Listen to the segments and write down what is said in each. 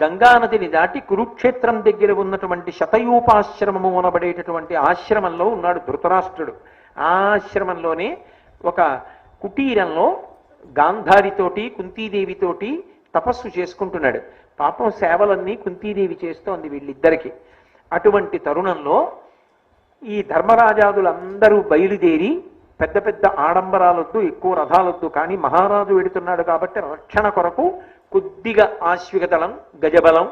గంగానదిని దాటి కురుక్షేత్రం దగ్గర ఉన్నటువంటి శతయూపాశ్రమము అనబడేటటువంటి ఆశ్రమంలో ఉన్నాడు ధృతరాష్ట్రుడు. ఆ ఆశ్రమంలోనే ఒక కుటీరంలో గాంధారితోటి కుంతీదేవితోటి తపస్సు చేసుకుంటున్నాడు. పాపం సేవలన్నీ కుంతీదేవి చేస్తోంది వీళ్ళిద్దరికి. అటువంటి తరుణంలో ఈ ధర్మరాజాదులందరూ బయలుదేరి పెద్ద పెద్ద ఆడంబరాలొద్దు ఎక్కువ రథాలొద్దు కానీ మహారాజు వెడుతున్నాడు కాబట్టి రక్షణ కొరకు కొద్దిగా ఆశ్విక దళం గజబలం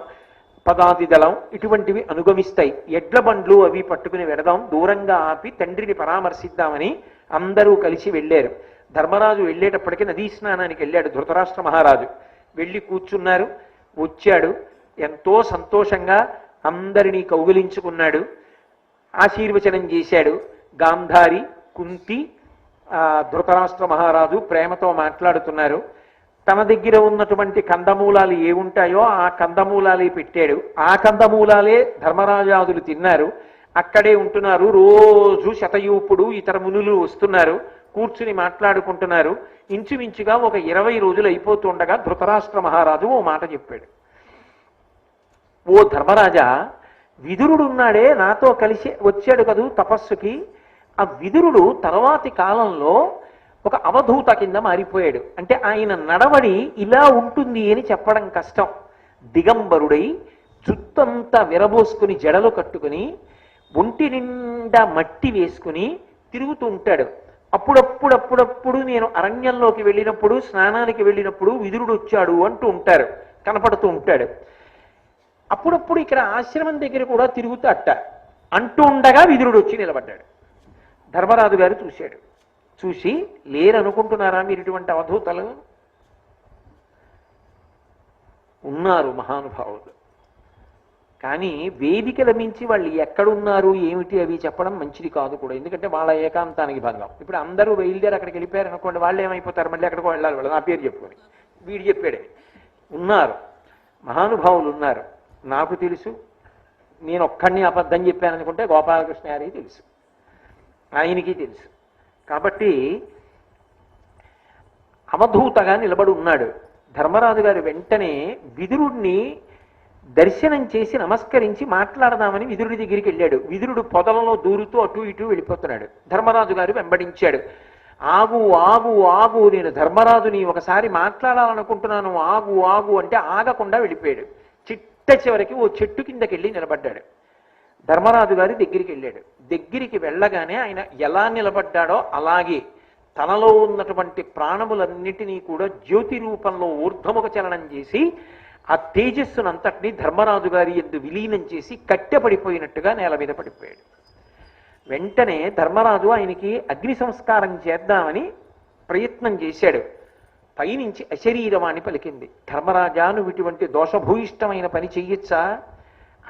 పదాతి దళం ఇటువంటివి అనుగమిస్తాయి. ఎడ్ల బండ్లు అవి పట్టుకుని వెడదాం దూరంగా ఆపి తండ్రిని పరామర్శిద్దామని అందరూ కలిసి వెళ్ళారు. ధర్మరాజు వెళ్ళేటప్పటికీ నదీ స్నానానికి వెళ్ళాడు ధృతరాష్ట్ర మహారాజు. వెళ్ళి కూర్చున్నారు వచ్చాడు. ఎంతో సంతోషంగా అందరినీ కౌగిలించుకున్నాడు. ఆశీర్వచనం చేశాడు. గాంధారి కుంతి ధృతరాష్ట్ర మహారాజు ప్రేమతో మాట్లాడుతున్నారు. తన దగ్గర ఉన్నటువంటి కందమూలాలు ఏ ఉంటాయో ఆ కందమూలాలే పెట్టాడు. ఆ కందమూలాలే ధర్మరాజాదులు తిన్నారు. అక్కడే ఉంటున్నారు. రోజు శతయూపుడు ఇతర మునులు వస్తున్నారు. కూర్చుని మాట్లాడుకుంటున్నారు. ఇంచుమించుగా ఒక ఇరవై రోజులు అయిపోతుండగా ధృతరాష్ట్ర మహారాజు ఓ మాట చెప్పాడు. ఓ ధర్మరాజా విదురుడు ఉన్నాడే నాతో కలిసి వచ్చాడు కదూ తపస్సుకి. ఆ విదురుడు తర్వాతి కాలంలో ఒక అవధూత కింద మారిపోయాడు. అంటే ఆయన నడవడి ఇలా ఉంటుంది అని చెప్పడం కష్టం. దిగంబరుడై జుత్తంతా విరబోసుకుని జడలు కట్టుకుని ఒంటి నిండా మట్టి వేసుకుని తిరుగుతూ ఉంటాడు. అప్పుడప్పుడప్పుడప్పుడు నేను అరణ్యంలోకి వెళ్ళినప్పుడు స్నానానికి వెళ్ళినప్పుడు విదురుడు వచ్చాడు అంటూ ఉంటారు కనపడుతూ ఉంటాడు. అప్పుడప్పుడు ఇక్కడ ఆశ్రమం దగ్గర కూడా తిరుగుతూ అట్ట. అంటూ ఉండగా విదురుడు వచ్చి నిలబడ్డాడు. ధర్మరాజు గారు చూశాడు. చూసి లేరనుకుంటున్నారా మీరు ఇటువంటి అవధూతలు? ఉన్నారు మహానుభావులు. కానీ వేదికల మించి వాళ్ళు ఎక్కడున్నారు ఏమిటి అవి చెప్పడం మంచిది కాదు కూడా. ఎందుకంటే వాళ్ళ ఏకాంతానికి భంగం. ఇప్పుడు అందరూ బయలుదేరి అక్కడికి వెళ్ళిపోయారు అనుకోండి వాళ్ళు ఏమైపోతారు? మళ్ళీ అక్కడికి వెళ్ళాలి వాళ్ళు. నా పేరు చెప్పుకొని. వీడు చెప్పాడే. ఉన్నారు. మహానుభావులు ఉన్నారు. నాకు తెలుసు. నేను ఒక్కడిని అబద్ధం చెప్పాను అనుకుంటే గోపాలకృష్ణ గారికి తెలుసు. ఆయనకి తెలుసు. కాబట్టి అవధూతగా నిలబడి ఉన్నాడు. ధర్మరాజు గారు వెంటనే విదురుడిని దర్శనం చేసి నమస్కరించి మాట్లాడదామని విదురుడి దగ్గరికి వెళ్ళాడు. విదురుడు పొదలలో దూరుతూ అటు ఇటు వెళ్ళిపోతున్నాడు. ధర్మరాజు గారు వెంబడించాడు. ఆగు ఆగు ఆగు నేను ధర్మరాజుని ఒకసారి మాట్లాడాలనుకుంటున్నాను. ఆగు ఆగు అంటే ఆగకుండా వెళ్ళిపోయాడు. చిట్ట చివరికి ఓ చెట్టు కిందకి వెళ్ళి నిలబడ్డాడు. ధర్మరాజు గారి దగ్గరికి వెళ్ళాడు. దగ్గరికి వెళ్ళగానే ఆయన ఎలా నిలబడ్డాడో అలాగే తనలో ఉన్నటువంటి ప్రాణములన్నిటినీ కూడా జ్యోతి రూపంలో ఊర్ధముఖ చలనం చేసి ఆ తేజస్సునంతటినీ ధర్మరాజు గారి ఎందు విలీనం చేసి కట్టెపడిపోయినట్టుగా నేల మీద పడిపోయాడు. వెంటనే ధర్మరాజు ఆయనకి అగ్ని సంస్కారం చేద్దామని ప్రయత్నం చేశాడు. పైనుంచి అశరీరవాణి పలికింది. ధర్మరాజా నువ్వు ఇటువంటి దోషభూయిష్టమైన పని చెయ్యొచ్చా?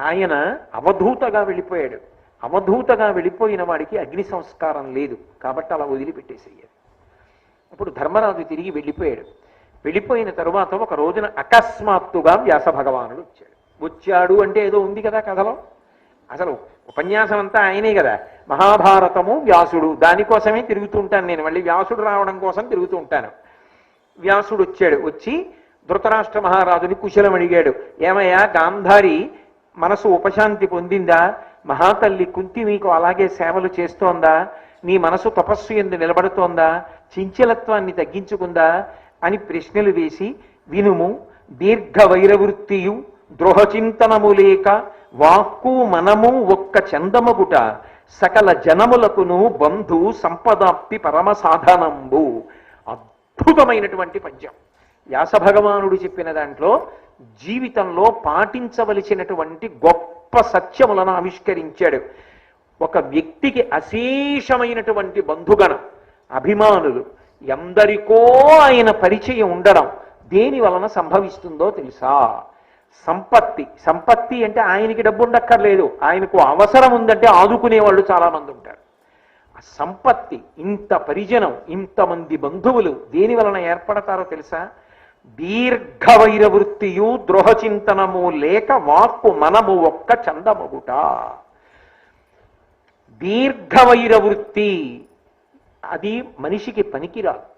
ఆయన అవధూతగా వెళ్ళిపోయాడు. అవధూతగా వెళ్ళిపోయిన వాడికి అగ్ని సంస్కారం లేదు. కాబట్టి అలా వదిలిపెట్టేసేయాలి అప్పుడు ధర్మరాజు తిరిగి వెళ్ళిపోయాడు. వెళ్ళిపోయిన తరువాత ఒక రోజున అకస్మాత్తుగా వ్యాస భగవానుడు వచ్చాడు. వచ్చాడు అంటే ఏదో ఉంది కదా కథలో? అసలు ఉపన్యాసం అంతా ఆయనే కదా. మహాభారతము వ్యాసుడు. దానికోసమే తిరుగుతూ ఉంటాను నేను. మళ్ళీ వ్యాసుడు రావడం కోసం తిరుగుతూ ఉంటాను. వ్యాసుడు వచ్చాడు. వచ్చి ధృతరాష్ట్ర మహారాజుని కుశలం అడిగాడు ఏమయ్యా గాంధారి మనసు ఉపశాంతి పొందిందా? మహాతల్లి కుంతి మీకు అలాగే సేవలు చేస్తోందా? నీ మనసు తపస్సు ఎందు నిలబడుతోందా? చించలత్వాన్ని తగ్గించుకుందా? అని ప్రశ్నలు వేసి వినుము. దీర్ఘ వైరవృత్తియు ద్రోహచింతనము లేక వాక్కు మనము ఒక్క చందమగుట సకల జనములకును బంధు సంపదాప్తి పరమ సాధనంబు అద్భుతమైనటువంటి పద్యం. వ్యాస భగవానుడు చెప్పిన దాంట్లో జీవితంలో పాటించవలసినటువంటి గొప్ప సత్యములను ఆవిష్కరించాడు. ఒక వ్యక్తికి అశేషమైనటువంటి బంధుగణం అభిమానులు ఎందరికో ఆయన పరిచయం ఉండడం దేని వలన సంభవిస్తుందో తెలుసా? సంపత్తి. సంపత్తి అంటే ఆయనకి డబ్బు ఉండక్కర్లేదు. ఆయనకు అవసరం ఉందంటే ఆదుకునే వాళ్ళు చాలా మంది ఉంటారు. ఆ సంపత్తి ఇంత పరిజనం ఇంతమంది బంధువులు దేని వలన ఏర్పడతారో తెలుసా? దీర్ఘ వైరవృత్తియు ద్రోహచింతనము లేక వాక్కు మనము ఒక్క చందమగుట. దీర్ఘ వైరవృత్తి అది మనిషికి పనికిరాదు.